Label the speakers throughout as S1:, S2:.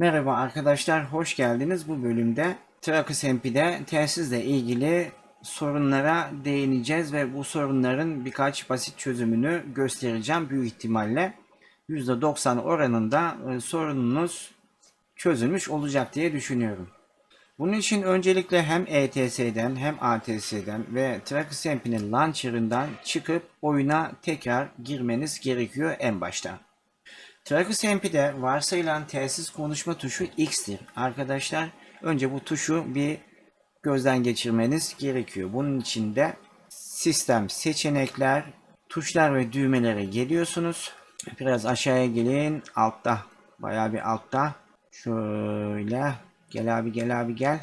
S1: Merhaba arkadaşlar, hoş geldiniz. Bu bölümde Trakus MP'de telsizle ilgili sorunlara değineceğiz ve bu sorunların birkaç basit çözümünü göstereceğim. Büyük ihtimalle %90 oranında e, sorununuz çözülmüş olacak diye düşünüyorum. Bunun için öncelikle hem ETS'den hem ATS'den ve Trakus MP'nin launcher'ından çıkıp oyuna tekrar girmeniz gerekiyor en başta. Trakus MP'de varsayılan telsiz konuşma tuşu X'tir. Arkadaşlar önce bu tuşu bir gözden geçirmeniz gerekiyor. Bunun için de sistem seçenekler, tuşlar ve düğmelere geliyorsunuz. Biraz aşağıya gelin. Altta. Bayağı bir altta. Şöyle. Gel abi gel abi gel.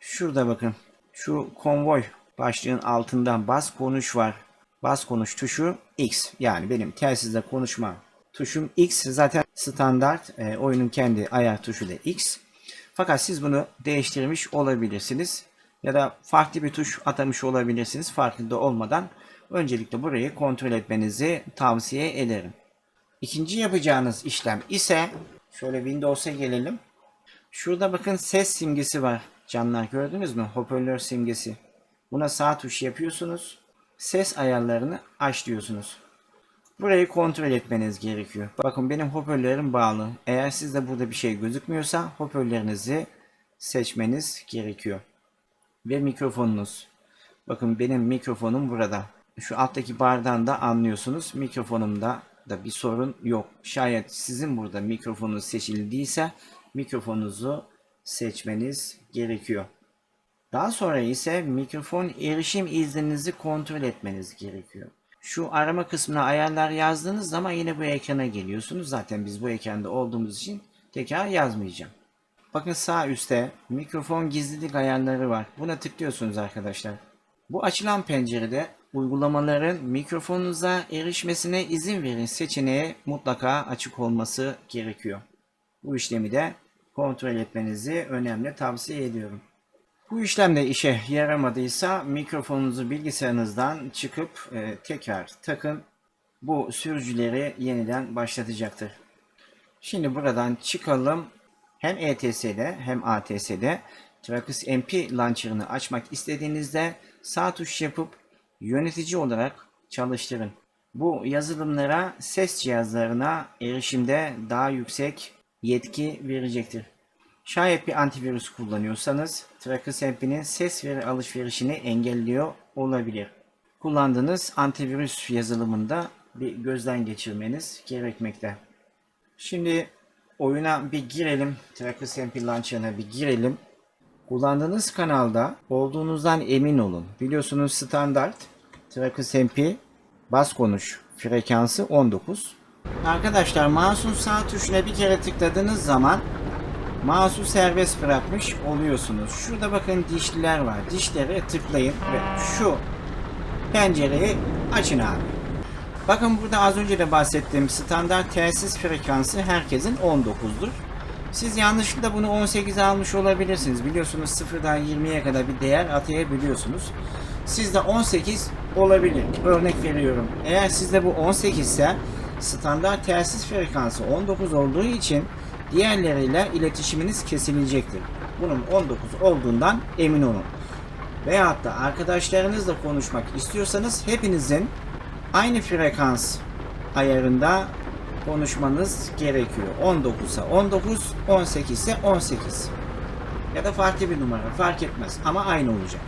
S1: Şurada bakın. Şu konvoy başlığın altından bas konuş var. Bas konuş tuşu X. Yani benim telsizle konuşma tuşum X. Zaten standart e, oyunun kendi ayar tuşu da X. Fakat siz bunu değiştirmiş olabilirsiniz. Ya da farklı bir tuş atamış olabilirsiniz farkında olmadan. Öncelikle burayı kontrol etmenizi tavsiye ederim. İkinci yapacağınız işlem ise şöyle Windows'a gelelim. Şurada bakın ses simgesi var. Canlar gördünüz mü? Hoparlör simgesi. Buna sağ tuş yapıyorsunuz. Ses ayarlarını aç diyorsunuz. Burayı kontrol etmeniz gerekiyor. Bakın benim hoparlörüm bağlı. Eğer sizde burada bir şey gözükmüyorsa hoparlörünüzü seçmeniz gerekiyor. Ve mikrofonunuz. Bakın benim mikrofonum burada. Şu alttaki bardan da anlıyorsunuz. Mikrofonumda da bir sorun yok. Şayet sizin burada mikrofonunuz seçildiyse mikrofonunuzu seçmeniz gerekiyor. Daha sonra ise mikrofon erişim izninizi kontrol etmeniz gerekiyor. Şu arama kısmına ayarlar yazdığınız zaman yine bu ekrana geliyorsunuz. Zaten biz bu ekranda olduğumuz için tekrar yazmayacağım. Bakın sağ üstte mikrofon gizlilik ayarları var. Buna tıklıyorsunuz arkadaşlar. Bu açılan pencerede uygulamaların mikrofonunuza erişmesine izin verin seçeneği mutlaka açık olması gerekiyor. Bu işlemi de kontrol etmenizi önemli tavsiye ediyorum. Bu işlemde işe yaramadıysa mikrofonunuzu bilgisayarınızdan çıkıp e, tekrar takın. Bu sürücüleri yeniden başlatacaktır. Şimdi buradan çıkalım. Hem ETS'de hem ATS'de Trakus MP Launcher'ını açmak istediğinizde sağ tuş yapıp yönetici olarak çalıştırın. Bu yazılımlara ses cihazlarına erişimde daha yüksek yetki verecektir. Şayet bir antivirüs kullanıyorsanız Trakus MP'nin ses veri alışverişini engelliyor olabilir. Kullandığınız antivirüs yazılımında bir gözden geçirmeniz gerekmekte. Şimdi oyuna bir girelim. Trakus MP Launcher'ına bir girelim. Kullandığınız kanalda olduğunuzdan emin olun. Biliyorsunuz standart Trakus MP bas konuş frekansı 19. Arkadaşlar mouse'un sağ tuşuna bir kere tıkladığınız zaman Mouse'u serbest bırakmış oluyorsunuz. Şurada bakın dişliler var. Dişlere tıklayın ve şu pencereyi açın abi. Bakın burada az önce de bahsettiğim standart telsiz frekansı herkesin 19'dur. Siz yanlışlıkla bunu 18'e almış olabilirsiniz. Biliyorsunuz 0'dan 20'ye kadar bir değer atayabiliyorsunuz. Sizde 18 olabilir. Örnek veriyorum. Eğer sizde bu 18 ise standart telsiz frekansı 19 olduğu için diğerleriyle iletişiminiz kesilecektir. Bunun 19 olduğundan emin olun. Veyahut da arkadaşlarınızla konuşmak istiyorsanız hepinizin aynı frekans ayarında konuşmanız gerekiyor. 19 ise 19, 18 ise 18. Ya da farklı bir numara fark etmez ama aynı olacak.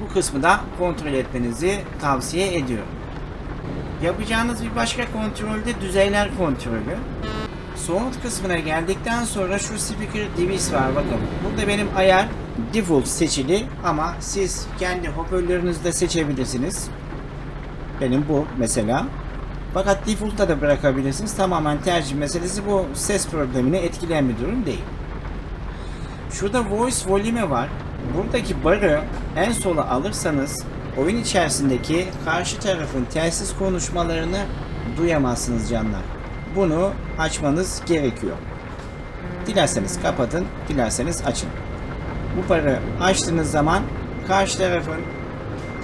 S1: Bu kısmı da kontrol etmenizi tavsiye ediyorum. Yapacağınız bir başka kontrolde düzeyler kontrolü. Soğut kısmına geldikten sonra şu speaker device var bakın. Burada benim ayar default seçili ama siz kendi hoparlörünüzde seçebilirsiniz. Benim bu mesela. Fakat default'ta da bırakabilirsiniz. Tamamen tercih meselesi bu ses problemini etkileyen bir durum değil. Şurada voice volume var. Buradaki barı en sola alırsanız oyun içerisindeki karşı tarafın telsiz konuşmalarını duyamazsınız canlar bunu açmanız gerekiyor. Dilerseniz kapatın, dilerseniz açın. Bu parı açtığınız zaman karşı tarafın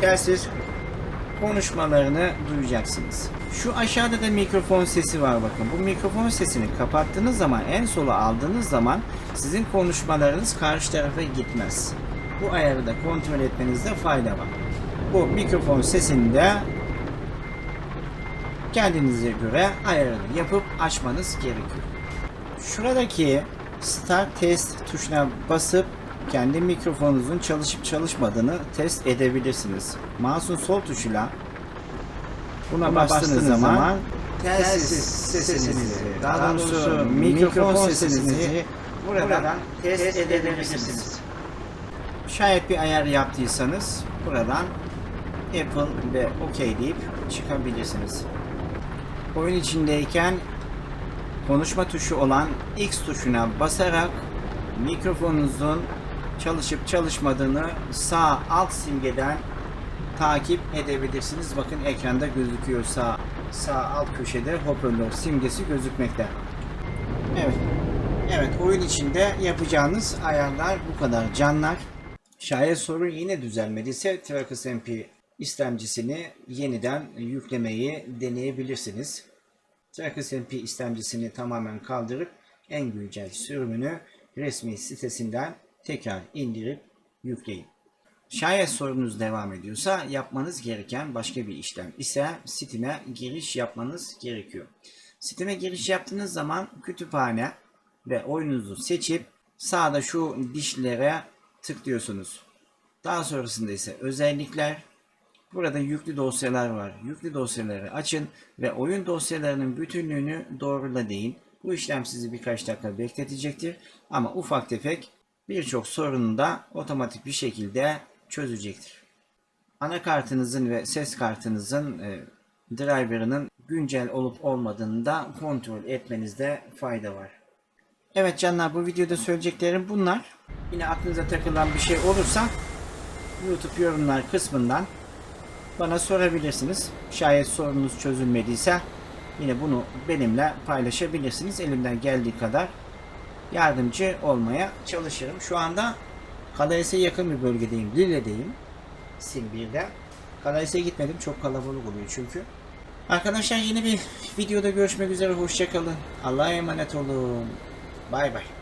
S1: telsiz konuşmalarını duyacaksınız. Şu aşağıda da mikrofon sesi var bakın. Bu mikrofon sesini kapattığınız zaman en sola aldığınız zaman sizin konuşmalarınız karşı tarafa gitmez. Bu ayarı da kontrol etmenizde fayda var. Bu mikrofon sesini de kendinize göre ayarını yapıp açmanız gerekiyor. Şuradaki Start Test tuşuna basıp kendi mikrofonunuzun çalışıp çalışmadığını test edebilirsiniz. Mouse'un sol tuşuyla buna, bastığınız, zaman, telsiz sesinizi, daha doğrusu mikrofon sesinizi buradan test edebilirsiniz. Şayet bir ayar yaptıysanız buradan Apple ve OK deyip çıkabilirsiniz. Oyun içindeyken konuşma tuşu olan X tuşuna basarak mikrofonunuzun çalışıp çalışmadığını sağ alt simgeden takip edebilirsiniz. Bakın ekranda gözüküyor sağ sağ alt köşede hoparlör simgesi gözükmekte. Evet. Evet oyun içinde yapacağınız ayarlar bu kadar canlar. Şayet sorun yine düzelmediyse Trackers MP istemcisini yeniden yüklemeyi deneyebilirsiniz. MP istemcisini tamamen kaldırıp en güncel sürümünü resmi sitesinden tekrar indirip yükleyin. Şayet sorunuz devam ediyorsa yapmanız gereken başka bir işlem ise Steam'e giriş yapmanız gerekiyor. Steam'e giriş yaptığınız zaman kütüphane ve oyununuzu seçip sağda şu dişlere tıklıyorsunuz. Daha sonrasında ise özellikler Burada yüklü dosyalar var. Yüklü dosyaları açın ve oyun dosyalarının bütünlüğünü doğrula deyin. Bu işlem sizi birkaç dakika bekletecektir. Ama ufak tefek birçok sorunu da otomatik bir şekilde çözecektir. Anakartınızın ve ses kartınızın e, driver'ının güncel olup olmadığını da kontrol etmenizde fayda var. Evet canlar bu videoda söyleyeceklerim bunlar. Yine aklınıza takılan bir şey olursa YouTube yorumlar kısmından bana sorabilirsiniz. Şayet sorunuz çözülmediyse yine bunu benimle paylaşabilirsiniz. Elimden geldiği kadar yardımcı olmaya çalışırım. Şu anda Kadais'e yakın bir bölgedeyim. Lille'deyim. Simbir'de. Kadais'e gitmedim. Çok kalabalık oluyor çünkü. Arkadaşlar yeni bir videoda görüşmek üzere. Hoşçakalın. Allah'a emanet olun. Bay bay.